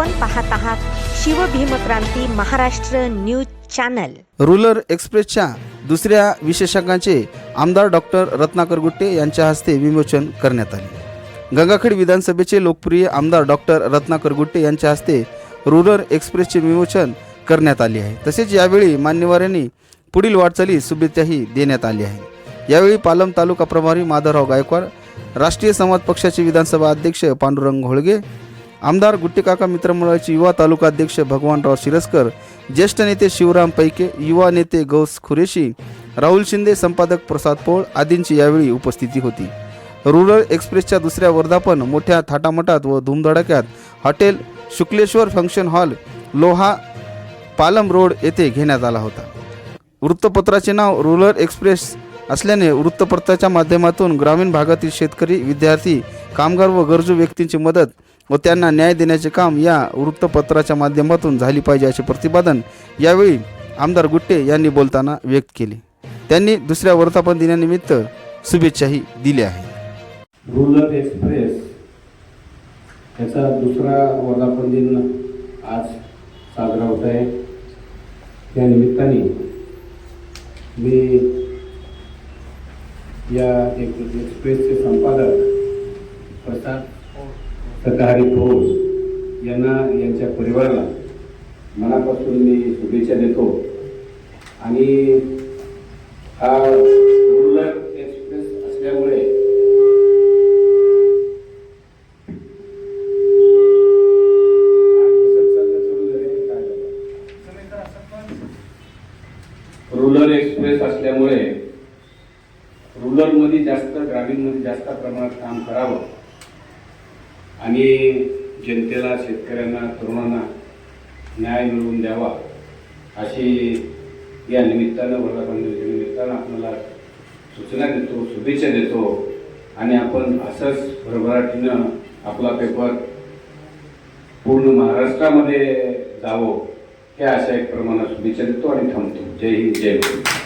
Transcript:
आपण पाहत आहात Shivbhimkranti Maharashtra news channel. Rural एक्सप्रेसच्या दुसऱ्या विशेषज्ञांचे आमदार डॉक्टर रत्नाकर गुट्टे यांच्या हस्ते विमोचन करण्यात आले. गंगाखेड विधानसभेचे लोकप्रिय आमदार डॉक्टर रत्नाकर गुट्टे यांच्या हस्ते रुरल एक्सप्रेसचे विमोचन करण्यात आले आहे. तसेच यावेळी मान्यवरांनी पुढील वाटचाली शुभेच्छाही देण्यात आली आहे. यावेळी पालम तालुका प्रभारी माधवराव गायकवाड राष्ट्रीय समाज पक्षाचे विधानसभा अध्यक्ष पांडुरंग होळगे आमदार गुट्टेकाका मित्रमंडळाचे युवा तालुका अध्यक्ष भगवानराव शिरस्कर ज्येष्ठ नेते शिवराम पैके युवा नेते गौस खुरेशी राहुल शिंदे संपादक प्रसाद पोळ आदींची यावेळी उपस्थिती होती. रुरल एक्सप्रेसच्या दुसऱ्या वर्धापन मोठ्या थाटामाटात व धूमधडाक्यात hotel Shukleshwar function hall Loha Palam road येथे घेण्यात आला होता. वृत्तपत्राचे नाव रुरल एक्सप्रेस असल्याने वृत्तपत्राच्या माध्यमातून ग्रामीण भागातील शेतकरी विद्यार्थी कामगार व गरजू व्यक्तींची मदत व त्यांना न्याय देण्याचे काम या वृत्तपत्राच्या माध्यमातून झाली पाहिजे असे प्रतिपादन यावेळी आमदार गुट्टे यांनी बोलताना व्यक्त केले. त्यांनी दुसऱ्या वर्धापन दिनानिमित्त शुभेच्छाही दिल्या आहेत. रुरल एक्सप्रेस याचा दुसरा वर्धापन दिन आज साजरा होत आहे. त्या निमित्ताने मी या एक एक्सप्रेसचे संपादक प्रसाद सकाहारी पौल यांना यांच्या परिवाराला मनापासून मी शुभेच्छा देतो. आणि हा रुरल एक्सप्रेस असल्यामुळे रुरल एक्सप्रेस असल्यामुळे रुरलमध्ये जास्त ग्रामीणमध्ये जास्त प्रमाणात काम करावं. आणि जनतेला शेतकऱ्यांना तरुणांना न्याय मिळवून द्यावा अशी या निमित्तानं वर्धापन निमित्तानं आपल्याला सूचना देतो शुभेच्छा देतो आणि आपण असंच भरभराटीनं आपला पेपर पूर्ण महाराष्ट्रामध्ये जावं हे अशा एक प्रमाणात शुभेच्छा देतो आणि थांबतो. जय हिंद जय भारत